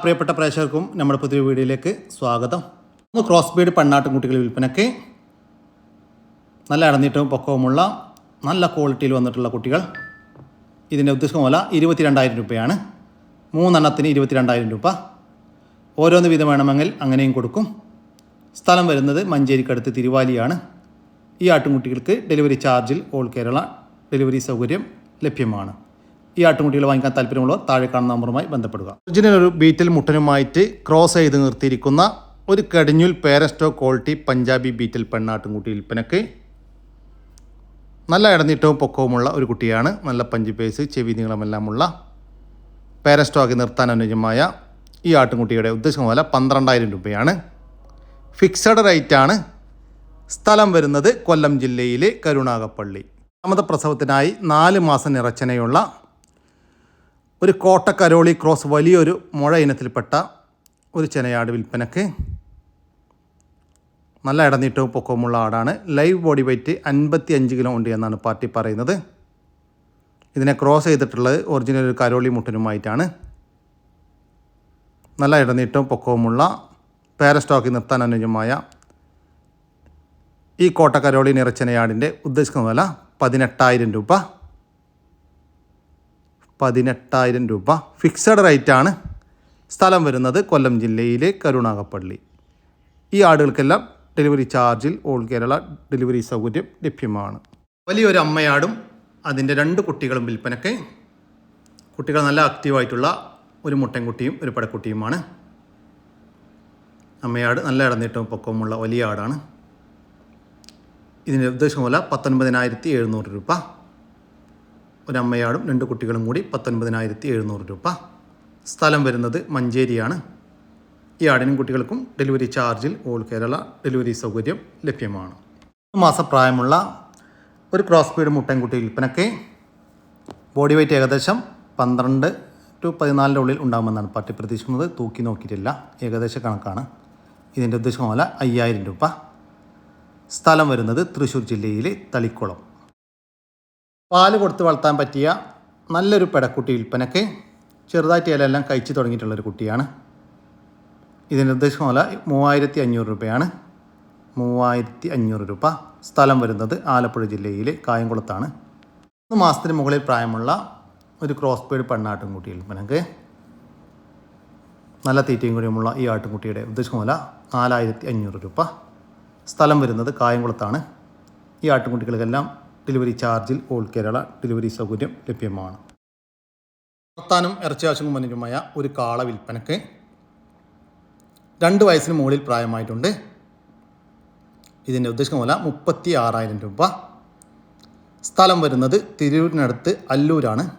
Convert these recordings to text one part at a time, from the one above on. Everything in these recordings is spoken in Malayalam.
പ്രിയപ്പെട്ട പ്രേക്ഷകർക്കും നമ്മുടെ പുതിയ വീഡിയോയിലേക്ക് സ്വാഗതം. ഒന്ന് ക്രോസ് ബീഡ് പെണ്ണാട്ടുംകുട്ടികൾ വിൽപ്പനയ്ക്ക് നല്ല ഇടനീട്ടവും പൊക്കവുമുള്ള നല്ല ക്വാളിറ്റിയിൽ വന്നിട്ടുള്ള കുട്ടികൾ. ഇതിന്റെ ഉദ്ദേശം വില ഇരുപത്തിരണ്ടായിരം രൂപയാണ്. മൂന്നെണ്ണത്തിന് ഇരുപത്തിരണ്ടായിരം രൂപ. ഓരോന്ന് വീതം വേണമെങ്കിൽ അങ്ങനെയും കൊടുക്കും. സ്ഥലം വരുന്നത് മഞ്ചേരിക്കടുത്ത് തിരുവാലിയാണ്. ഈ ആട്ടുംകുട്ടികൾക്ക് ഡെലിവറി ചാർജിൽ ഓൾ കേരള ഡെലിവറി സൗകര്യം ലഭ്യമാണ്. ഈ ആട്ടുകുട്ടികൾ വാങ്ങിക്കാൻ താല്പര്യമുള്ളവർ താഴെ കാണുന്ന നമ്പറുമായി ബന്ധപ്പെടുക. ഒറിജിനൽ ഒരു ബീറ്റൽ മുട്ടനുമായിട്ട് ക്രോസ് ചെയ്ത് നിർത്തിയിരിക്കുന്ന ഒരു കടിഞ്ഞുൽ പേരസ്റ്റോ ക്വാളിറ്റി പഞ്ചാബി ബീറ്റൽ പെണ്ണാട്ടുംകുട്ടി വിൽപ്പനക്ക് നല്ല ഇടനീട്ടവും പൊക്കവുമുള്ള ഒരു കുട്ടിയാണ്. നല്ല പഞ്ച് പേസ് ചെവി നീളമെല്ലാമുള്ള പേരസ്റ്റോ ആക്കി നിർത്താൻ അനുയോജ്യമായ ഈ ആട്ടുംകുട്ടിയുടെ ഉദ്ദേശം പോലെ പന്ത്രണ്ടായിരം രൂപയാണ്. ഫിക്സഡ് റേറ്റാണ്. സ്ഥലം വരുന്നത് കൊല്ലം ജില്ലയിലെ കരുണാകപ്പള്ളി. രണ്ടാമത്തെ പ്രസവത്തിനായി നാല് മാസം നിറച്ചനയുള്ള ഒരു കോട്ട കരോളി ക്രോസ് വലിയൊരു മുഴ ഇനത്തിൽപ്പെട്ട ഒരു ചെനയാട് വിൽപ്പനക്ക് നല്ല ഇടനീട്ടവും പൊക്കവുമുള്ള ആടാണ്. ലൈവ് ബോഡി വെയ്റ്റ് അൻപത്തി അഞ്ച് കിലോ ഉണ്ട് എന്നാണ് പാർട്ടി പറയുന്നത്. ഇതിനെ ക്രോസ് ചെയ്തിട്ടുള്ളത് ഒറിജിനൽ ഒരു കരോളി മുട്ടനുമായിട്ടാണ്. നല്ല ഇടനീട്ടവും പൊക്കവുമുള്ള പാരസ്റ്റോക്കി നിർത്താൻ അനുയോജ്യമായ ഈ കോട്ടക്കരോളി നിറച്ചനയാടിന്റെ ഉദ്ദേശിക്കുന്ന വില പതിനെട്ടായിരം രൂപ. പതിനെട്ടായിരം രൂപ ഫിക്സഡ് റേറ്റാണ് സ്ഥലം വരുന്നത് കൊല്ലം ജില്ലയിലെ കരുണാകപ്പള്ളി. ഈ ആടുകൾക്കെല്ലാം ഡെലിവറി ചാർജിൽ ഓൾ കേരള ഡെലിവറി സൗകര്യം ലഭ്യമാണ്. വലിയൊരു അമ്മയാടും അതിന്റെ രണ്ട് കുട്ടികളും വിൽപ്പനയ്ക്ക് കുട്ടികൾ നല്ല ആക്റ്റീവായിട്ടുള്ള ഒരു മുട്ടൻകുട്ടിയും ഒരു പടക്കുട്ടിയുമാണ്. അമ്മയാട് നല്ല ഇടനീട്ടവും പൊക്കവുമുള്ള വലിയ ആടാണ്. ഇതിന്റെ ഉദ്ദേശം പോലെ പത്തൊൻപതിനായിരത്തി എഴുന്നൂറ് രൂപ. ഒരമ്മയാടും രണ്ട് കുട്ടികളും കൂടി പത്തൊൻപതിനായിരത്തി എഴുന്നൂറ് രൂപ. സ്ഥലം വരുന്നത് മഞ്ചേരിയാണ്. ഈ ആടിനും കുട്ടികൾക്കും ഡെലിവറി ചാർജിൽ ഓൾ കേരള ഡെലിവറി സൗകര്യം ലഭ്യമാണ്. മാസപ്രായമുള്ള മാസം പ്രായമുള്ള ഒരു ക്രോസ് ബീഡ് മുട്ടൻകുട്ടി വിൽപ്പനയ്ക്ക് ബോഡി വെയ്റ്റ് ഏകദേശം പന്ത്രണ്ട് ടു പതിനാലിന്റെ ഉള്ളിൽ ഉണ്ടാകുമെന്നാണ് പാർട്ടി പ്രതീക്ഷിക്കുന്നത്. തൂക്കി നോക്കിയിട്ടില്ല. ഏകദേശ കണക്കാണ്. ഇതിന്റെ ഉദ്ദേശം പോലെ അയ്യായിരം രൂപ. സ്ഥലം വരുന്നത് തൃശ്ശൂർ ജില്ലയിലെ തളിക്കുളം. പാൽ കൊടുത്ത് വളർത്താൻ പറ്റിയ നല്ലൊരു പെടക്കുട്ടി വിൽപ്പനയ്ക്ക് ചെറുതായിട്ട് ഇലയെല്ലാം കഴിച്ചു തുടങ്ങിയിട്ടുള്ളൊരു കുട്ടിയാണ്. ഇതിന്റെ ഉദ്ദേശം പോലെ മൂവായിരത്തി അഞ്ഞൂറ് രൂപയാണ്. മൂവായിരത്തി അഞ്ഞൂറ് രൂപ സ്ഥലം വരുന്നത് ആലപ്പുഴ ജില്ലയിലെ കായംകുളത്താണ്. മൂന്ന് മാസത്തിന് മുകളിൽ പ്രായമുള്ള ഒരു ക്രോസ് ബീഡ് പെണ്ണാട്ടുംകുട്ടി വിൽപ്പനക്ക് നല്ല തീറ്റയും കൂടിയുമുള്ള ഈ ആട്ടുംകുട്ടിയുടെ ഉദ്ദേശം പോലെ നാലായിരത്തി അഞ്ഞൂറ് രൂപ സ്ഥലം വരുന്നത് കായംകുളത്താണ്. ഈ ആട്ടുംകുട്ടികൾക്കെല്ലാം ഡെലിവറി ചാർജിൽ ഓൾ കേരള ഡെലിവറി സൗകര്യം ലഭ്യമാണ്. വളർത്താനും ഇറച്ചിയാവശ്യങ്ങൾ മനുഷ്യമായ ഒരു കാള വിൽപ്പനക്ക് രണ്ട് വയസ്സിന് മുകളിൽ പ്രായമായിട്ടുണ്ട്. ഇതിന്റെ ഉദ്ദേശം പോലെ മുപ്പത്തി ആറായിരം രൂപ. സ്ഥലം വരുന്നത് തിരൂരിനടുത്ത് അല്ലൂരാണ്.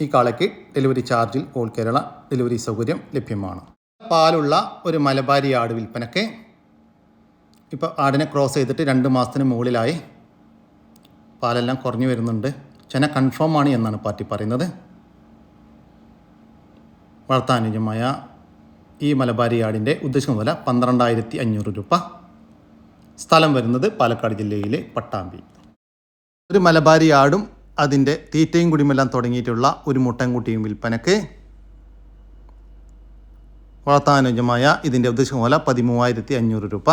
ഈ കാളയ്ക്ക് ഡെലിവറി ചാർജിൽ ഓൾ കേരള ഡെലിവറി സൗകര്യം ലഭ്യമാണ്. പാലുള്ള ഒരു മലബാരി ആട് വിൽപ്പനക്ക്. ഇപ്പോൾ ആടിനെ ക്രോസ് ചെയ്തിട്ട് രണ്ട് മാസത്തിന് മുകളിലായി. പാലെല്ലാം കുറഞ്ഞു വരുന്നുണ്ട്. ചെന കൺഫേം ആണ് എന്നാണ് പാർട്ടി പറയുന്നത്. വളർത്താനുജമായ ഈ മലബാരി ആടിന്റെ ഉദ്ദേശം വില പന്ത്രണ്ടായിരത്തി അഞ്ഞൂറ് രൂപ. സ്ഥലം വരുന്നത് പാലക്കാട് ജില്ലയിലെ പട്ടാമ്പി. ഒരു മലബാരി ആടും അതിന്റെ തീറ്റയും കുടിയുമെല്ലാം തുടങ്ങിയിട്ടുള്ള ഒരു മുട്ടൻകുട്ടിയും വിൽപ്പനക്ക് വളർത്താനുജമായ ഇതിന്റെ ഉദ്ദേശം വില പതിമൂവായിരത്തി അഞ്ഞൂറ് രൂപ.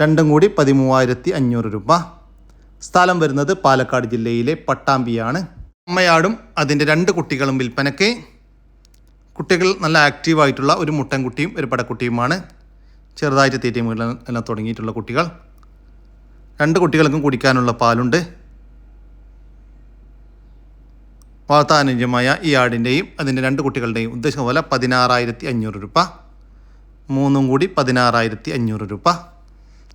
രണ്ടും കൂടി പതിമൂവായിരത്തി അഞ്ഞൂറ് രൂപ. സ്ഥലം വരുന്നത് പാലക്കാട് ജില്ലയിലെ പട്ടാമ്പിയാണ്. അമ്മയാടും അതിന്റെ രണ്ട് കുട്ടികളും വിൽപ്പനയ്ക്ക്. കുട്ടികൾ നല്ല ആക്റ്റീവായിട്ടുള്ള ഒരു മുട്ടൻകുട്ടിയും ഒരു പടക്കുട്ടിയുമാണ്. ചെറുതായിട്ട് തീറ്റയും എല്ലാം തുടങ്ങിയിട്ടുള്ള കുട്ടികൾ. രണ്ട് കുട്ടികൾക്കും കുടിക്കാനുള്ള പാലുണ്ട്. വാർത്താനുജമായ ഈ ആടിന്റെയും അതിന്റെ രണ്ട് കുട്ടികളുടെയും ഉദ്ദേശം പോലെ പതിനാറായിരത്തി അഞ്ഞൂറ് രൂപ. മൂന്നും കൂടി പതിനാറായിരത്തി അഞ്ഞൂറ് രൂപ.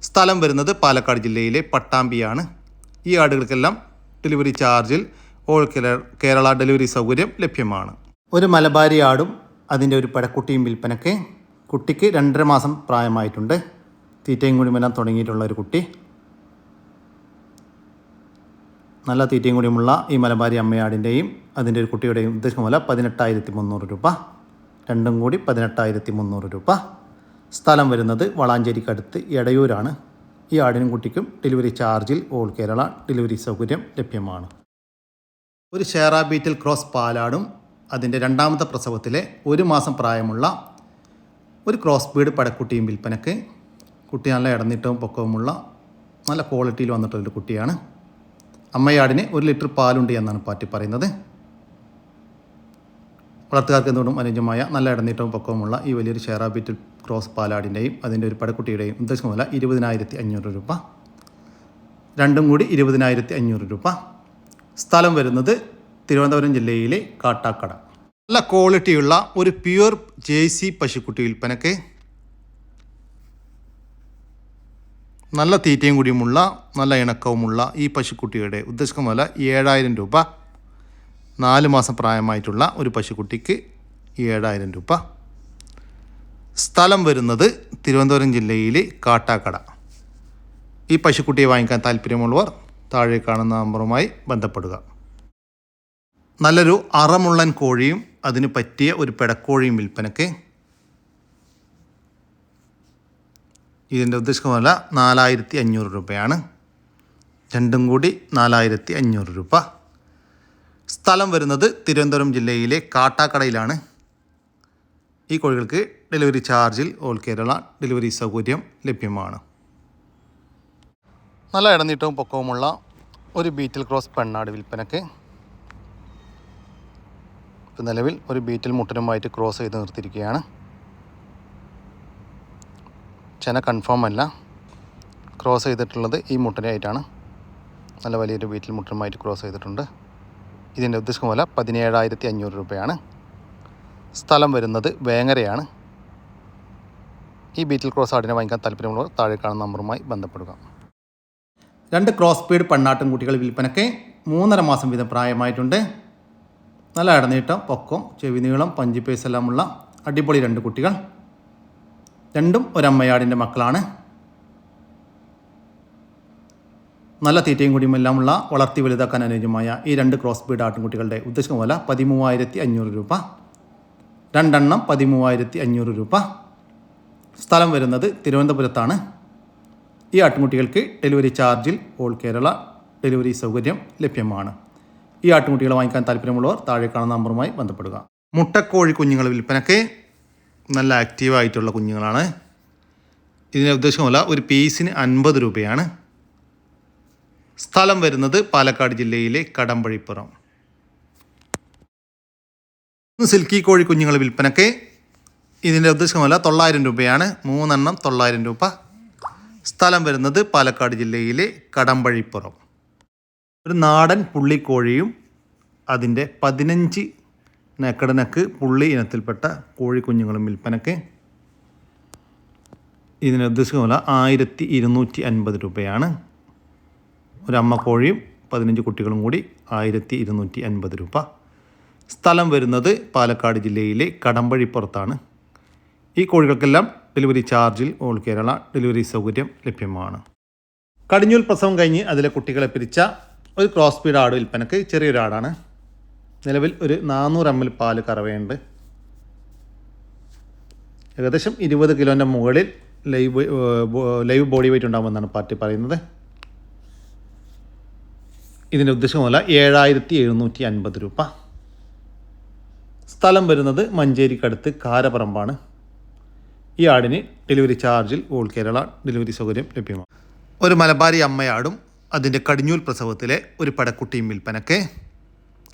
സ്ഥലം വരുന്നത് പാലക്കാട് ജില്ലയിലെ പട്ടാമ്പിയാണ്. ഈ ആടുകൾക്കെല്ലാം ഡെലിവറി ചാർജിൽ ഓൾ കേരള ഡെലിവറി സൗകര്യം ലഭ്യമാണ്. ഒരു മലബാരി ആടും അതിന്റെ ഒരു പഴക്കുട്ടിയും വിൽപ്പനയ്ക്ക് കുട്ടിക്ക് രണ്ടര മാസം പ്രായമായിട്ടുണ്ട്. തീറ്റയും കുടിമെല്ലാം തുടങ്ങിയിട്ടുള്ള ഒരു കുട്ടി. നല്ല തീറ്റയും കൂടിയുമുള്ള ഈ മലബാരി അമ്മയാടിന്റെയും അതിന്റെ ഒരു കുട്ടിയുടെയും ഉദ്ദേശം പോലെ പതിനെട്ടായിരത്തി മുന്നൂറ് രൂപ. രണ്ടും കൂടി പതിനെട്ടായിരത്തി മുന്നൂറ് രൂപ. സ്ഥലം വരുന്നത് വളാഞ്ചേരിക്കടുത്ത് എടയൂരാണ്. ഈ ആടിനും കുട്ടിക്കും ഡെലിവറി ചാർജിൽ ഓൾ കേരള ഡെലിവറി സൗകര്യം ലഭ്യമാണ്. ഒരു ഷേറ ബീറ്റിൽ ക്രോസ് പാലാടും. അതിന്റെ രണ്ടാമത്തെ പ്രസവത്തിലെ ഒരു മാസം പ്രായമുള്ള ഒരു ക്രോസ് ബീഡ് പടക്കുട്ടിയും വിൽപ്പനക്ക്. കുട്ടി നല്ല ഇടന്നിട്ടവും പൊക്കവുമുള്ള നല്ല ക്വാളിറ്റിയിൽ വന്നിട്ടുള്ളൊരു കുട്ടിയാണ്. അമ്മയാടിന് ഒരു ലിറ്റർ പാലുണ്ട് എന്നാണ് പാറ്റി പറയുന്നത്. വളർത്തുകാർക്ക് എന്തുകൊണ്ടും അനുയോജ്യമായ നല്ല ഇടനീട്ടവും പൊക്കവുമുള്ള ഈ വലിയൊരു ഷെയറാബിറ്റ് ക്രോസ് പാലാടിന്റെയും അതിന്റെ ഒരു പടക്കുട്ടിയുടെയും ഉദ്ദേശം മുതല ഇരുപതിനായിരത്തി അഞ്ഞൂറ് രൂപ. രണ്ടും കൂടി ഇരുപതിനായിരത്തി അഞ്ഞൂറ് രൂപ. സ്ഥലം വരുന്നത് തിരുവനന്തപുരം ജില്ലയിലെ കാട്ടാക്കട. നല്ല ക്വാളിറ്റിയുള്ള ഒരു പ്യുവർ ജേഴ്സി പശുക്കുട്ടി വിൽപ്പനക്ക്. നല്ല തീറ്റയും കൂടിയുമുള്ള നല്ല ഇണക്കവുമുള്ള ഈ പശുക്കുട്ടിയുടെ ഉദ്ദേശിക്കുന്ന വില ഏഴായിരം രൂപ. നാല് മാസം പ്രായമായിട്ടുള്ള ഒരു പശുക്കുട്ടിക്ക് ഏഴായിരം രൂപ. സ്ഥലം വരുന്നത് തിരുവനന്തപുരം ജില്ലയിലെ കാട്ടാക്കട. ഈ പശുക്കുട്ടിയെ വാങ്ങിക്കാൻ താല്പര്യമുള്ളവർ താഴെ കാണുന്ന നമ്പറുമായി ബന്ധപ്പെടുക. നല്ലൊരു അറമുള്ളൻ കോഴിയും അതിന് പറ്റിയ ഒരു പെടക്കോഴിയും വിൽപ്പനയ്ക്ക് ഇതിന്റെ ഉദ്ദേശിക്കുന്ന വില നാലായിരത്തി അഞ്ഞൂറ് രൂപയാണ്. രണ്ടും കൂടി നാലായിരത്തി അഞ്ഞൂറ് രൂപ. സ്ഥലം വരുന്നത് തിരുവനന്തപുരം ജില്ലയിലെ കാട്ടാക്കടയിലാണ്. ഈ കോഴികൾക്ക് ഡെലിവറി ചാർജിൽ ഓൾ കേരള ഡെലിവറി സൗകര്യം ലഭ്യമാണ്. നല്ല ഇടനീട്ടവും പൊക്കവുമുള്ള ഒരു ബീറ്റിൽ ക്രോസ് പെണ്ണാട് വിൽപ്പനക്ക്. ഇപ്പം നിലവിൽ ഒരു ബീറ്റിൽ മുട്ടനുമായിട്ട് ക്രോസ് ചെയ്ത് നിർത്തിയിരിക്കുകയാണ്. ചെന കൺഫേം അല്ല. ക്രോസ് ചെയ്തിട്ടുള്ളത് ഈ മുട്ടനായിട്ടാണ്. നല്ല വലിയൊരു ബീറ്റിൽ മുട്ടനുമായിട്ട് ക്രോസ് ചെയ്തിട്ടുണ്ട്. ഇതിന്റെ ഉദ്ദേശം വില പതിനേഴായിരത്തി അഞ്ഞൂറ് രൂപയാണ്. സ്ഥലം വരുന്നത് വേങ്ങരയാണ്. ഈ ബീറ്റിൽ ക്രോസ് ആടിനെ വാങ്ങിക്കാൻ താല്പര്യമുള്ളവർ താഴെ കാണുന്ന നമ്പറുമായി ബന്ധപ്പെടുക. രണ്ട് ക്രോസ് പീഡ് പണ്ണാട്ടും കുട്ടികൾ വിൽപ്പനയ്ക്ക് മൂന്നര മാസം വീതം പ്രായമായിട്ടുണ്ട്. നല്ല ഇടനീട്ടം പൊക്കം ചെവി നീളം പഞ്ചി പേസ് എല്ലാമുള്ള അടിപൊളി രണ്ട് കുട്ടികൾ. രണ്ടും ഒരമ്മയാടിന്റെ മക്കളാണ്. നല്ല തീറ്റയും കൂടിയും എല്ലാമുള്ള വളർത്തി വലുതാക്കാൻ അനുയോജ്യമായ ഈ രണ്ട് ക്രോസ് ബീഡ് ആട്ടിൻകുട്ടികളുടെ ഉദ്ദേശം വില പതിമൂവായിരത്തി അഞ്ഞൂറ് രൂപ. രണ്ടെണ്ണം പതിമൂവായിരത്തി അഞ്ഞൂറ് രൂപ. സ്ഥലം വരുന്നത് തിരുവനന്തപുരത്താണ്. ഈ ആട്ടിൻകുട്ടികൾക്ക് ഡെലിവറി ചാർജിൽ ഓൾ കേരള ഡെലിവറി സൗകര്യം ലഭ്യമാണ്. ഈ ആട്ടിൻകുട്ടികളെ വാങ്ങിക്കാൻ താല്പര്യമുള്ളവർ താഴെ കാണുന്ന നമ്പറുമായി ബന്ധപ്പെടുക. മുട്ടക്കോഴി കുഞ്ഞുങ്ങൾ വിൽപ്പനയ്ക്ക് നല്ല ആക്റ്റീവായിട്ടുള്ള കുഞ്ഞുങ്ങളാണ്. ഇതിന്റെ ഉദ്ദേശമല്ല ഒരു പീസിന് അൻപത് രൂപയാണ്. സ്ഥലം വരുന്നത് പാലക്കാട് ജില്ലയിലെ കടമ്പഴിപ്പുറം. സിൽക്കി കോഴി കുഞ്ഞുങ്ങൾ വിൽപ്പനയ്ക്ക് ഇതിന്റെ ഉദ്ദേശമല്ല തൊള്ളായിരം രൂപയാണ്. മൂന്നെണ്ണം തൊള്ളായിരം രൂപ സ്ഥലം വരുന്നത് പാലക്കാട് ജില്ലയിലെ കടമ്പഴിപ്പുറം. ഒരു നാടൻ പുള്ളിക്കോഴിയും അതിന്റെ പതിനഞ്ച് നെക്കടനക്ക് പുള്ളി ഇനത്തിൽപ്പെട്ട കോഴിക്കുഞ്ഞുങ്ങളും വിൽപ്പനയ്ക്ക് ഇതിന് ഉദ്ദേശിക്കുന്ന ആയിരത്തി ഇരുന്നൂറ്റി അൻപത് രൂപയാണ്. ഒരു അമ്മ കോഴിയും പതിനഞ്ച് കുട്ടികളും കൂടി ആയിരത്തി ഇരുന്നൂറ്റി അൻപത് രൂപ. സ്ഥലം വരുന്നത് പാലക്കാട് ജില്ലയിലെ കടമ്പഴിപ്പുറത്താണ്. ഈ കോഴികൾക്കെല്ലാം ഡെലിവറി ചാർജിൽ ഓൾ കേരള ഡെലിവറി സൗകര്യം ലഭ്യമാണ്. കടിഞ്ഞൂൽ പ്രസവം കഴിഞ്ഞ് അതിലെ കുട്ടികളെ പിരിച്ച ഒരു ക്രോസ് സ്പീഡ് ആട് വിൽപ്പനക്ക് ചെറിയൊരു ആടാണ് നിലവിൽ ഒരു നാനൂറ് എം എൽ പാൽ കറവയുണ്ട്. ഏകദേശം ഇരുപത് കിലോന്റെ മുകളിൽ ലൈവ് ലൈവ് ബോഡി വെയിറ്റ് ഉണ്ടാകുമെന്നാണ് പാർട്ടി പറയുന്നത്. ഇതിന്റെ ഉദ്ദേശമല്ല ഏഴായിരത്തി എഴുന്നൂറ്റി അൻപത് രൂപ. സ്ഥലം വരുന്നത് മഞ്ചേരിക്കടുത്ത് കാരപ്പറമ്പാണ് ഈ ആടിന് ഡെലിവറി ചാർജിൽ ഓൾ കേരള ഡെലിവറി സൗകര്യം ലഭ്യമാണ്. ഒരു മലബാരി അമ്മയാടും അതിന്റെ കടിഞ്ഞൂൽ പ്രസവത്തിലെ ഒരു പടക്കുട്ടിയും വിൽപ്പനക്ക്.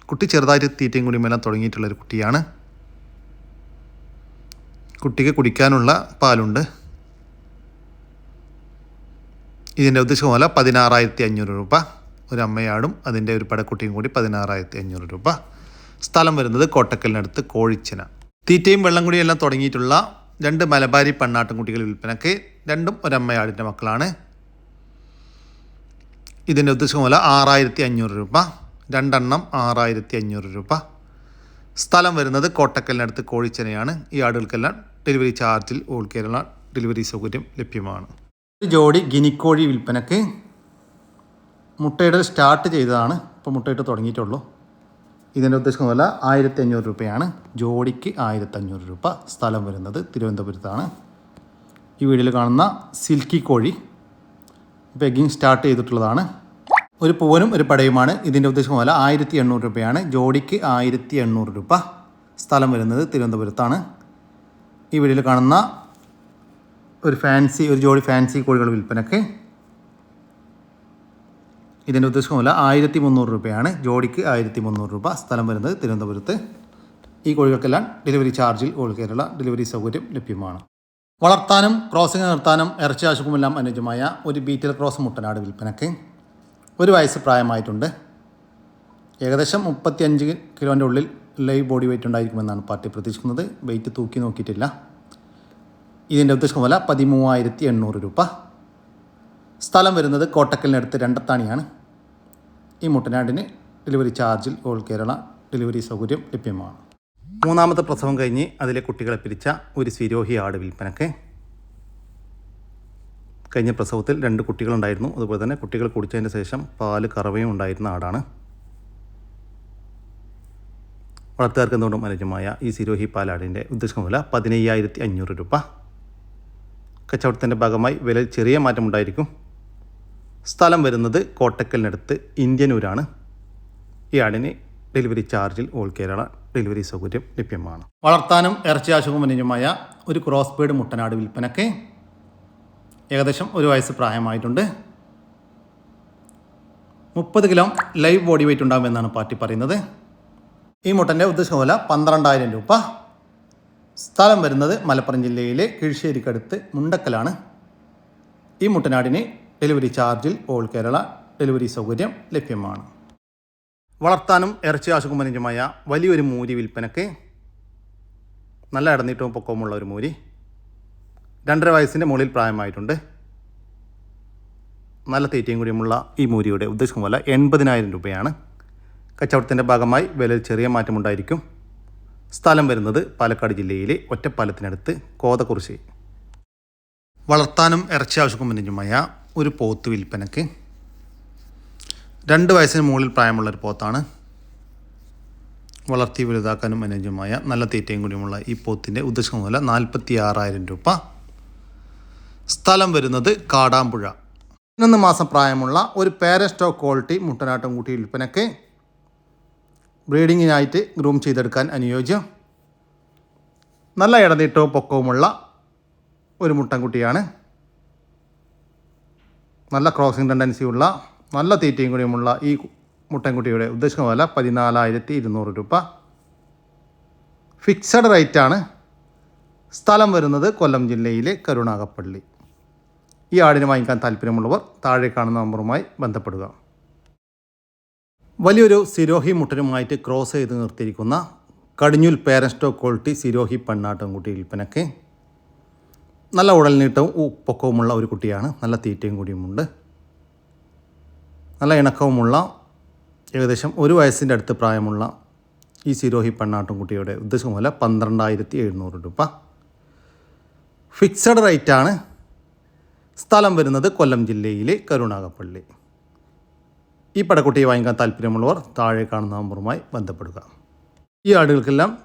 കുട്ടി ചെറുതായിട്ട് തീറ്റയും കുടിമെല്ലാം തുടങ്ങിയിട്ടുള്ളൊരു കുട്ടിയാണ്. കുട്ടിക്ക് കുടിക്കാനുള്ള പാലുണ്ട്. ഇതിന്റെ ഉദ്ദേശമല്ല പതിനാറായിരത്തി അഞ്ഞൂറ് രൂപ. ഒരു അമ്മയാടും അതിന്റെ ഒരു പടക്കുട്ടിയും കൂടി പതിനാറായിരത്തി അഞ്ഞൂറ് രൂപ. സ്ഥലം വരുന്നത് കോട്ടക്കലിനടുത്ത് കോഴിച്ചന. തീറ്റയും വെള്ളം കൂടിയും എല്ലാം തുടങ്ങിയിട്ടുള്ള രണ്ട് മലബാരി പെണ്ണാട്ടുംകുട്ടികൾ വിൽപ്പനക്ക് രണ്ടും ഒരമ്മയാടിന്റെ മക്കളാണ്. ഇതിന്റെ ഉദ്ദേശമല്ല ആറായിരത്തി അഞ്ഞൂറ് രൂപ. രണ്ടെണ്ണം ആറായിരത്തി അഞ്ഞൂറ് രൂപ. സ്ഥലം വരുന്നത് കോട്ടക്കലിനടുത്ത് കോഴിച്ചനയാണ്. ഈ ആടുകൾക്കെല്ലാം ഡെലിവറി ചാർജിൽ ഓൾ കേരള ഡെലിവറി സൗകര്യം ലഭ്യമാണ്. ഒരു ജോഡി ഗിനിക്കോഴി വിൽപ്പനക്ക് മുട്ടയിടൽ സ്റ്റാർട്ട് ചെയ്തതാണ് ഇപ്പോൾ മുട്ടയിട്ട് തുടങ്ങിയിട്ടുള്ളൂ. ഇതിന്റെ ഉദ്ദേശം വില ആയിരത്തി അഞ്ഞൂറ് രൂപയാണ്. ജോഡിക്ക് ആയിരത്തഞ്ഞൂറ് രൂപ സ്ഥലം വരുന്നത് തിരുവനന്തപുരത്താണ്. ഈ വീഡിയോയിൽ കാണുന്ന സിൽക്കി കോഴി പെഗിങ് സ്റ്റാർട്ട് ചെയ്തിട്ടുള്ളതാണ്. ഒരു പൂവനും ഒരു പടയുമാണ്. ഇതിന്റെ ഉദ്ദേശം പോലെ ആയിരത്തി എണ്ണൂറ് രൂപയാണ്. ജോഡിക്ക് ആയിരത്തി എണ്ണൂറ് രൂപ സ്ഥലം വരുന്നത് തിരുവനന്തപുരത്താണ്. ഈ വീഡിയോയിൽ കാണുന്ന ഒരു ഫാൻസി ഒരു ജോഡി ഫാൻസി കോഴികൾ വിൽപ്പനയ്ക്ക് ഇതിന്റെ ഉദ്ദേശമല്ല ആയിരത്തി മുന്നൂറ് രൂപയാണ്. ജോഡിക്ക് ആയിരത്തി മുന്നൂറ് രൂപ. സ്ഥലം വരുന്നത് തിരുവനന്തപുരത്ത്. ഈ കോഴികൾക്കെല്ലാം ഡെലിവറി ചാർജിൽ ഓൾ കേരള ഡെലിവറി സൗകര്യം ലഭ്യമാണ്. വളർത്താനും ക്രോസിംഗ് നിർത്താനും ഇറച്ചി ആശുക്കുമെല്ലാം അനുയോജ്യമായ ഒരു ബീറ്റൽ ക്രോസ് മുട്ടനാട് വിൽപ്പനയ്ക്ക് ഒരു വയസ്സ് പ്രായമായിട്ടുണ്ട്. ഏകദേശം മുപ്പത്തിയഞ്ച് കിലോന്റെ ഉള്ളിൽ ലൈവ് ബോഡി വെയിറ്റ് ഉണ്ടായിരിക്കുമെന്നാണ് പാർട്ടി പ്രതീക്ഷിക്കുന്നത്. വെയിറ്റ് തൂക്കി നോക്കിയിട്ടില്ല. ഇതിന്റെ ഉദ്ദേശം വില പതിമൂവായിരത്തി എണ്ണൂറ് രൂപ. സ്ഥലം വരുന്നത് കോട്ടക്കലിനടുത്ത് രണ്ടത്താണിയാണ്. ഈ മുട്ടനാടിന് ഡെലിവറി ചാർജിൽ ഓൾ കേരള ഡെലിവറി സൗകര്യം ലഭ്യമാണ്. മൂന്നാമത്തെ പ്രസവം കഴിഞ്ഞ് അതിലെ കുട്ടികളെ പിരിച്ച ഒരു സിരോഹി ആട് വിൽപ്പനക്ക് കഴിഞ്ഞ പ്രസവത്തിൽ രണ്ട് കുട്ടികളുണ്ടായിരുന്നു. അതുപോലെ തന്നെ കുട്ടികൾ കുടിച്ചതിന് ശേഷം പാൽ കറവയും ഉണ്ടായിരുന്ന ആടാണ്. വളർത്തുകാർക്ക് എന്തുകൊണ്ടും അനുജമായ ഈ സിരോഹി പാലാടിന്റെ ഉദ്ദേശം വില പതിനയ്യായിരത്തി അഞ്ഞൂറ് രൂപ. കച്ചവടത്തിന്റെ ഭാഗമായി വില ചെറിയ മാറ്റമുണ്ടായിരിക്കും. സ്ഥലം വരുന്നത് കോട്ടക്കലിനടുത്ത് ഇന്ത്യനൂരാണ് ഈ ആടിന് ഡെലിവറി ചാർജിൽ ഓൾ കേരള ഡെലിവറി സൗകര്യം ലഭ്യമാണ്. വളർത്താനും ഇറച്ചി ആശുവും അനുജമായ ഒരു ക്രോസ് ബേഡ് മുട്ടനാട് വിൽപ്പനയ്ക്ക് ഏകദേശം ഒരു വയസ്സ് പ്രായമായിട്ടുണ്ട്. മുപ്പത് കിലോ ലൈവ് ബോഡി വെയിറ്റ് ഉണ്ടാകുമെന്നാണ് പാർട്ടി പറയുന്നത്. ഈ മുട്ടന്റെ ഉദ്ദേശ വില പന്ത്രണ്ടായിരം രൂപ. സ്ഥലം വരുന്നത് മലപ്പുറം ജില്ലയിലെ കിഴിശ്ശേരിക്കടുത്ത് മുണ്ടക്കലാണ്. ഈ മുട്ടനാടിന് ഡെലിവറി ചാർജിൽ ഓൾ കേരള ഡെലിവറി സൗകര്യം ലഭ്യമാണ്. വളർത്താനും ഇറച്ചി ആശുകുമനുജമായ വലിയൊരു മൂരി വിൽപ്പനയ്ക്ക് നല്ല ഇടനീട്ടവും പൊക്കവുമുള്ള ഒരു മൂരി രണ്ടര വയസ്സിന്റെ മുകളിൽ പ്രായമായിട്ടുണ്ട്. നല്ല തീറ്റയും കൂടിയുമുള്ള ഈ മൂരിയുടെ ഉദ്ദേശം വില എൺപതിനായിരം രൂപയാണ്. കച്ചവടത്തിന്റെ ഭാഗമായി വിലയിൽ ചെറിയ മാറ്റമുണ്ടായിരിക്കും സ്ഥലം വരുന്നത് പാലക്കാട് ജില്ലയിലെ ഒറ്റപ്പാലത്തിനടുത്ത് കോതക്കുറിശി വളർത്താനും ഇറച്ചി ആവശ്യക്കുമ്പോൾ ഒരു പോത്ത് വിൽപ്പനയ്ക്ക് രണ്ട് വയസ്സിന് മുകളിൽ പ്രായമുള്ള ഒരു പോത്താണ്. വളർത്തി വലുതാക്കാനും അനുയോജ്യമായ നല്ല തീറ്റയും കൂടിയുമുള്ള ഈ പോത്തിന്റെ ഉദ്ദേശം വില നാൽപ്പത്തി ആറായിരം രൂപ. സ്ഥലം വരുന്നത് കാടാമ്പുഴ. പതിനൊന്ന് മാസം പ്രായമുള്ള ഒരു പാരസ്റ്റോ ക്വാളിറ്റി മുട്ടനാട്ടം കൂട്ടി വിൽപ്പനയ്ക്ക് ബ്രീഡിങ്ങിനായിട്ട് ഗ്രൂം ചെയ്തെടുക്കാൻ അനുയോജ്യം. നല്ല ഇടനീട്ടവും പൊക്കവുമുള്ള ഒരു മുട്ടൻകുട്ടിയാണ്. നല്ല ക്രോസിംഗ് ടെൻഡൻസിയുള്ള നല്ല തീറ്റയും കൂടിയുമുള്ള ഈ മുട്ടൻകുട്ടിയുടെ ഉദ്ദേശിക്കുന്ന വില പതിനാലായിരത്തി ഇരുന്നൂറ് രൂപ ഫിക്സഡ് റേറ്റാണ് സ്ഥലം വരുന്നത് കൊല്ലം ജില്ലയിലെ കരുണാകപ്പള്ളി ഈ ആടിനെ വാങ്ങിക്കാൻ താല്പര്യമുള്ളവർ താഴെ കാണുന്ന നമ്പറുമായി ബന്ധപ്പെടുക. വലിയൊരു സിരോഹി മുട്ടനുമായിട്ട് ക്രോസ് ചെയ്ത് നിർത്തിയിരിക്കുന്ന കടിഞ്ഞൂൽ പേരൻസ്റ്റോ ക്വാളിറ്റി സിരോഹി പെണ്ണാട്ടൻകുട്ടി വിൽപ്പനയ്ക്ക് നല്ല ഉടൽ ഉപ്പൊക്കവുമുള്ള ഒരു കുട്ടിയാണ്. നല്ല തീറ്റയും കൂടിയുമുണ്ട്. നല്ല ഇണക്കവുമുള്ള ഏകദേശം ഒരു വയസ്സിന്റെ അടുത്ത് പ്രായമുള്ള ഈ സിരോഹി പെണ്ണാട്ടും കുട്ടിയുടെ ഉദ്ദേശം പോലെ പന്ത്രണ്ടായിരത്തി എഴുന്നൂറ് രൂപ. ഫിക്സഡ് റേറ്റാണ്. സ്ഥലം വരുന്നത് കൊല്ലം ജില്ലയിലെ കരുണാകപ്പള്ളി. ഈ പടക്കുട്ടിയെ വാങ്ങിക്കാൻ താല്പര്യമുള്ളവർ താഴെ കാണുന്ന നമ്പറുമായി ബന്ധപ്പെടുക. ഈ ആടുകൾക്കെല്ലാം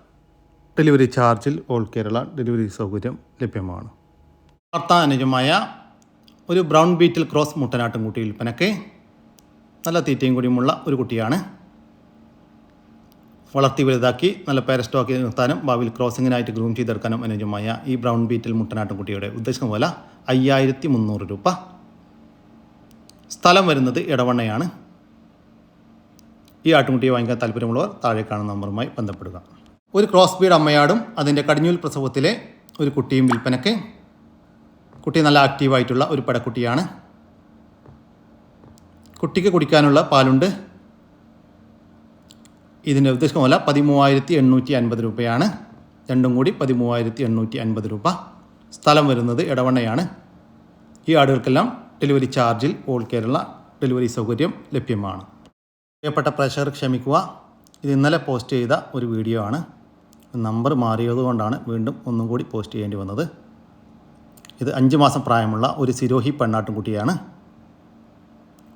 ഡെലിവറി ചാർജിൽ ഓൾ കേരള ഡെലിവറി സൗകര്യം ലഭ്യമാണ്. വാർത്താ അനുജമായ ഒരു ബ്രൗൺ ബീറ്റിൽ ക്രോസ് മുട്ടനാട്ടും കുട്ടി വിൽപ്പനക്കെ നല്ല തീറ്റയും കൂടിയുമുള്ള ഒരു കുട്ടിയാണ്. വളർത്തി വലുതാക്കി നല്ല പാരസ്റ്റോക്കി നിർത്താനും ഭാവിയിൽ ക്രോസിങ്ങിനായിട്ട് ഗ്രൂം ചെയ്തെടുക്കാനും അനുജമായ ഈ ബ്രൗൺ ബീറ്റിൽ മുട്ടനാട്ടും കുട്ടിയുടെ ഉദ്ദേശം പോലെ അയ്യായിരത്തി മുന്നൂറ് രൂപ. സ്ഥലം വരുന്നത് ഇടവണ്ണയാണ് ഈ ആട്ടുംകുട്ടിയെ വാങ്ങിക്കാൻ താല്പര്യമുള്ളവർ താഴെ കാണുന്ന നമ്പറുമായി ബന്ധപ്പെടുക. ഒരു ക്രോസ് ബീഡ് അമ്മയാടും അതിന്റെ കടിഞ്ഞൂൽ പ്രസവത്തിലെ ഒരു കുട്ടിയും വിൽപ്പനയ്ക്ക് കുട്ടി നല്ല ആക്റ്റീവായിട്ടുള്ള ഒരു പടക്കുട്ടിയാണ്. കുട്ടിക്ക് കുടിക്കാനുള്ള പാലുണ്ട്. ഇതിന്റെ ഉദ്ദേശം പോലെ പതിമൂവായിരത്തി എണ്ണൂറ്റി അൻപത് രൂപയാണ്. രണ്ടും കൂടി പതിമൂവായിരത്തി എണ്ണൂറ്റി അൻപത് രൂപ. സ്ഥലം വരുന്നത് ഇടവണ്ണയാണ് ഈ ആടുകൾക്കെല്ലാം ഡെലിവറി ചാർജിൽ ഓൾ കേരള ഡെലിവറി സൗകര്യം ലഭ്യമാണ്. പ്രിയപ്പെട്ട പ്രേക്ഷകർ ക്ഷമിക്കുക. ഇത് ഇന്നലെ പോസ്റ്റ് ചെയ്ത ഒരു വീഡിയോ ആണ്. നമ്പർ മാറിയതുകൊണ്ടാണ് വീണ്ടും ഒന്നും കൂടി പോസ്റ്റ് ചെയ്യേണ്ടി വന്നത്. ഇത് അഞ്ച് മാസം പ്രായമുള്ള ഒരു സിരോഹി പെണ്ണാട്ടുംകുട്ടിയാണ്.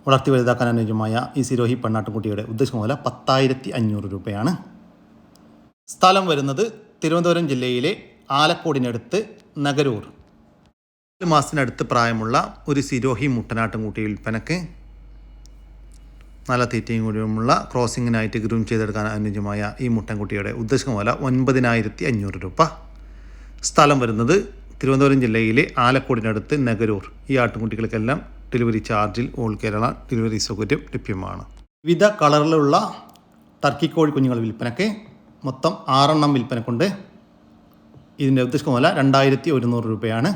വളർത്തി വലുതാക്കാൻ അനുയോജ്യമായ ഈ സിരോഹി പെണ്ണാട്ടുംകുട്ടിയുടെ ഉദ്ദേശം വില പത്തായിരത്തി അഞ്ഞൂറ് രൂപയാണ്. സ്ഥലം വരുന്നത് തിരുവനന്തപുരം ജില്ലയിലെ ആലക്കോടിനടുത്ത് നഗരൂർ. നാല് മാസത്തിനടുത്ത് പ്രായമുള്ള ഒരു സിരോഹി മുട്ടനാട്ടുംകുട്ടി വിൽപ്പനക്ക് നല്ല തീറ്റയും കൂടിയുമുള്ള ക്രോസിങ്ങിനായിട്ട് ഗ്രൂം ചെയ്തെടുക്കാൻ അനുയോജ്യമായ ഈ മുട്ടൻകുട്ടിയുടെ ഉദ്ദേശം വില ഒൻപതിനായിരത്തി അഞ്ഞൂറ് രൂപ. സ്ഥലം വരുന്നത് തിരുവനന്തപുരം ജില്ലയിലെ ആലക്കോടിനടുത്ത് നഗരൂർ ഈ ആട്ടുകുട്ടികൾക്കെല്ലാം ഡെലിവറി ചാർജിൽ ഓൾ കേരള ഡെലിവറി സൗകര്യം ലഭ്യമാണ്. വിവിധ കളറിലുള്ള ടർക്കി കോഴി കുഞ്ഞുങ്ങൾ വിൽപ്പനയ്ക്ക് മൊത്തം ആറെണ്ണം വിൽപ്പനക്കുണ്ട് ഇതിന്റെ ഉദ്ദേശിക്കുന്ന വില രണ്ടായിരത്തി ഒരുന്നൂറ് രൂപയാണ്.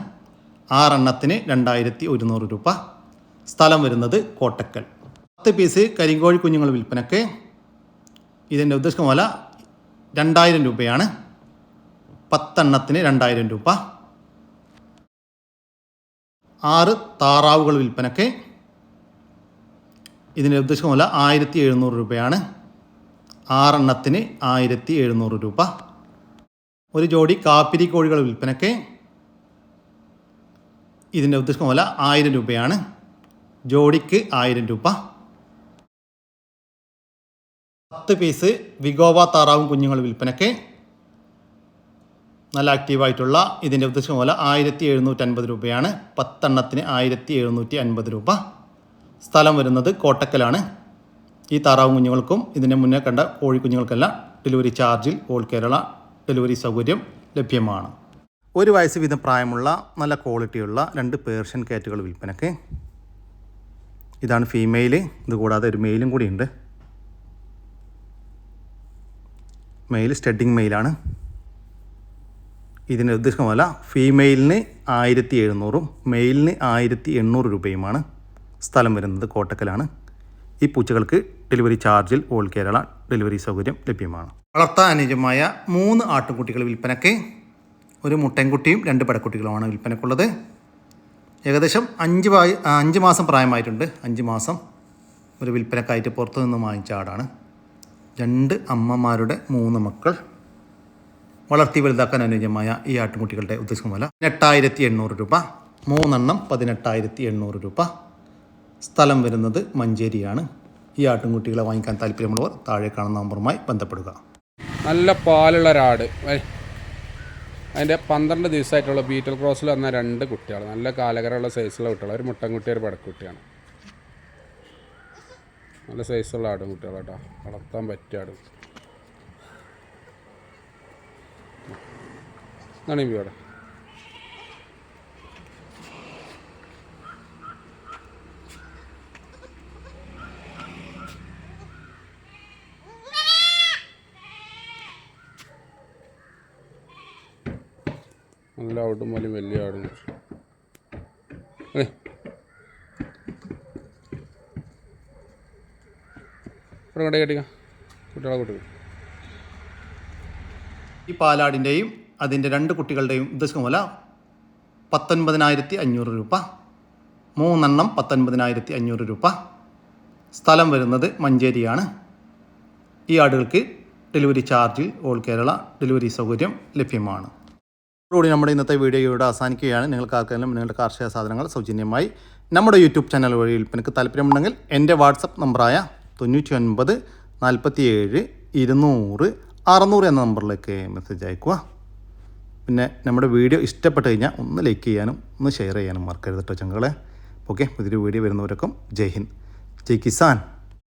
ആറെണ്ണത്തിന് രണ്ടായിരത്തി ഒരുന്നൂറ് രൂപ. സ്ഥലം വരുന്നത് കോട്ടക്കൽ. പത്ത് പീസ് കരിങ്കോഴി കുഞ്ഞുങ്ങൾ വിൽപ്പനയ്ക്ക് ഇതിന്റെ ഉദ്ദേശിക്കുന്ന വില രണ്ടായിരം രൂപയാണ്. പത്തെണ്ണത്തിന് രണ്ടായിരം രൂപ. ആറ് താറാവുകൾ വിൽപ്പനയ്ക്ക് ഇതിന്റെ ഉദ്ദേശമല്ല ആയിരത്തി എഴുന്നൂറ് രൂപയാണ്. ആറെണ്ണത്തിന് ആയിരത്തി എഴുന്നൂറ് രൂപ. ഒരു ജോഡി കാപ്പിരി കോഴികൾ വിൽപ്പനയ്ക്ക് ഇതിന്റെ ഉദ്ദേശമല്ല ആയിരം രൂപയാണ്. ജോഡിക്ക് ആയിരം രൂപ. പത്ത് പീസ് വിഗോവ താറാവും കുഞ്ഞുങ്ങൾ വിൽപ്പനയ്ക്ക് നല്ല ആക്റ്റീവായിട്ടുള്ള ഇതിന്റെ ഉദ്ദേശം പോലെ ആയിരത്തി എഴുന്നൂറ്റി അൻപത് രൂപയാണ്. പത്തെണ്ണത്തിന് ആയിരത്തി എഴുന്നൂറ്റി അൻപത് രൂപ. സ്ഥലം വരുന്നത് കോട്ടക്കലാണ്. ഈ താറാവ് കുഞ്ഞുങ്ങൾക്കും ഇതിന്റെ മുന്നേ കണ്ട കോഴി കുഞ്ഞുങ്ങൾക്കെല്ലാം ഡെലിവറി ചാർജിൽ ഓൾ കേരള ഡെലിവറി സൗകര്യം ലഭ്യമാണ്. ഒരു വയസ്സ് വീതം പ്രായമുള്ള നല്ല ക്വാളിറ്റിയുള്ള രണ്ട് പേർഷ്യൻ കാറ്റുകൾ വിൽപ്പനയ്ക്ക് ഇതാണ് ഫീമെയിൽ ഇത് കൂടാതെ ഒരു മെയിലും കൂടിയുണ്ട്. മെയിൽ സ്റ്റഡിങ് മെയിലാണ് ഇതിന്റെ ഉദ്ദേശമല്ല ഫീമെയിലിന് ആയിരത്തി എഴുന്നൂറും മെയിലിന് ആയിരത്തി എണ്ണൂറ് രൂപയുമാണ് സ്ഥലം വരുന്നത് കോട്ടക്കലാണ്. ഈ പൂച്ചകൾക്ക് ഡെലിവറി ചാർജിൽ ഓൾ കേരള ഡെലിവറി സൗകര്യം ലഭ്യമാണ്. വളർത്താൻ അനുയോജ്യമായ മൂന്ന് ആട്ടുംകുട്ടികൾ വിൽപ്പനയ്ക്ക് ഒരു മുട്ടൻകുട്ടിയും രണ്ട് പടക്കുട്ടികളുമാണ് വിൽപ്പനക്കുള്ളത് ഏകദേശം അഞ്ച് അഞ്ച് മാസം പ്രായമായിട്ടുണ്ട്. അഞ്ച് മാസം ഒരു വിൽപ്പനക്കായിട്ട് പുറത്തു നിന്ന് വാങ്ങിച്ച ആടാണ്. രണ്ട് അമ്മമാരുടെ മൂന്ന് മക്കൾ. വളർത്തി വലുതാക്കാൻ അനുയോജ്യമായ ഈ ആട്ടുകുട്ടികളുടെ ഉദ്ദേശിക്കുന്ന വില എട്ടായിരത്തി എണ്ണൂറ് രൂപ മൂന്നെണ്ണം പതിനെട്ടായിരത്തി എണ്ണൂറ് രൂപ. സ്ഥലം വരുന്നത് മഞ്ചേരിയാണ്. ഈ ആട്ടുംകുട്ടികളെ വാങ്ങിക്കാൻ താല്പര്യമുള്ളവർ താഴെ കാണുന്ന നമ്പറുമായി ബന്ധപ്പെടുക. നല്ല പാലുള്ള ഒരാട്. അതിന്റെ പന്ത്രണ്ട് ദിവസമായിട്ടുള്ള ബീറ്റൽ ക്രോസിൽ വന്ന രണ്ട് കുട്ടികൾ നല്ല കാലകരമുള്ള സൈസുള്ള കുട്ടികൾ ഒരു മുട്ടൻകുട്ടി ഒരു പടക്കുട്ടിയാണ്. നല്ല സൈസുള്ള ആടും കുട്ടികൾ കേട്ടോ വളർത്താൻ പറ്റിയ ആടും. എന്നാണ് ഇവിടെ നല്ല ആടും വലിയ വലിയ ആടും. കേട്ടിക്കാം. കുട്ടികളെ കൂട്ടുക ഈ പാലാടിന്റെയും അതിന്റെ രണ്ട് കുട്ടികളുടെയും ഉദ്ദേശിക്കുന്ന വില പത്തൊൻപതിനായിരത്തി അഞ്ഞൂറ് രൂപ. മൂന്നെണ്ണം പത്തൊൻപതിനായിരത്തി അഞ്ഞൂറ് രൂപ. സ്ഥലം വരുന്നത് മഞ്ചേരിയാണ്. ഈ ആടുകൾക്ക് ഡെലിവറി ചാർജിൽ ഓൾ കേരള ഡെലിവറി സൗകര്യം ലഭ്യമാണ്. കൂടി നമ്മുടെ ഇന്നത്തെ വീഡിയോ ഇവിടെ അവസാനിക്കുകയാണ്. നിങ്ങൾക്ക് ആർക്കെങ്കിലും നിങ്ങളുടെ കാർഷിക സാധനങ്ങൾ സൗജന്യമായി നമ്മുടെ യൂട്യൂബ് ചാനൽ വഴി വിൽപ്പനക്ക് താല്പര്യമുണ്ടെങ്കിൽ എന്റെ വാട്സപ്പ് നമ്പറായ തൊണ്ണൂറ്റി ഒൻപത് നാൽപ്പത്തി ഏഴ് ഇരുന്നൂറ് അറുന്നൂറ് എന്ന നമ്പറിലേക്ക് മെസ്സേജ് അയക്കുക പിന്നെ നമ്മുടെ വീഡിയോ ഇഷ്ടപ്പെട്ട് കഴിഞ്ഞാൽ ഒന്ന് ലൈക്ക് ചെയ്യാനും ഒന്ന് ഷെയർ ചെയ്യാനും മറക്കരുത് കേട്ടോ ചങ്കളെ ഓക്കെ പുതിയൊരു വീഡിയോ വരുന്നവരൊക്കെ ജയ് ഹിന്ദ്. ജയ് കിസാൻ.